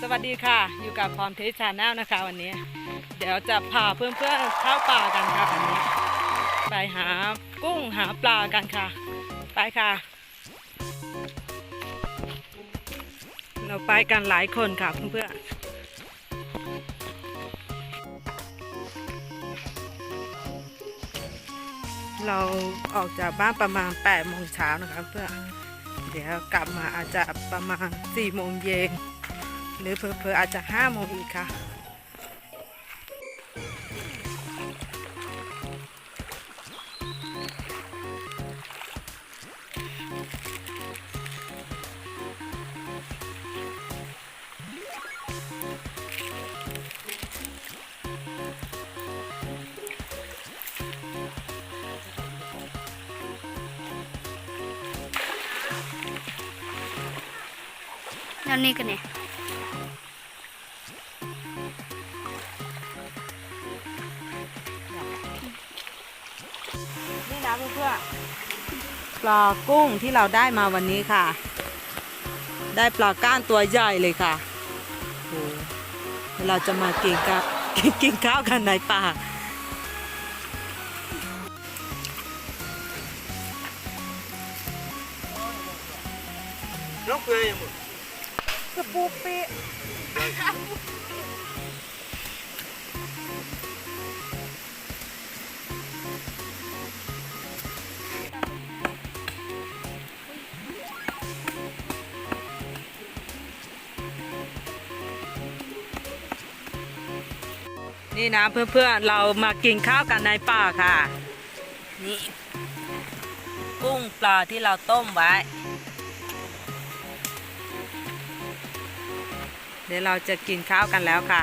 สวัสดีค่ะ อยู่กับพรเทสชาแนลนะคะ วันนี้ เดี๋ยวจะพาเพื่อนๆเข้าป่ากันค่ะวันนี้ ไปหากุ้งหาปลากันค่ะ ไปค่ะ เราไปกันหลายคนค่ะเพื่อนๆเราออกจากบ้านประมาณ8โมงเช้านะคะเพื่อนเดี๋ยวกลับมาอาจจะประมาณ4โมงเย็น หรือเพอๆอาจจะ5โมงอีกค่ะแล้วนี่กันเนี่ย นี่นะเพื่อนๆปลากุ้งที่เราได้มาวันนี้ค่ะ ได้ปลาก้านตัวใหญ่เลยค่ะโอ้เดี๋ยวเราจะมากินกับกินข้าวกันในป่า Não ganhamos. กระปูปี นี่นะเพื่อนๆเรามากินข้าวกันในป่าค่ะ นี่กุ้งปลาที่เราต้มไว้ เดี๋ยวเราจะกินข้าวกันแล้วค่ะ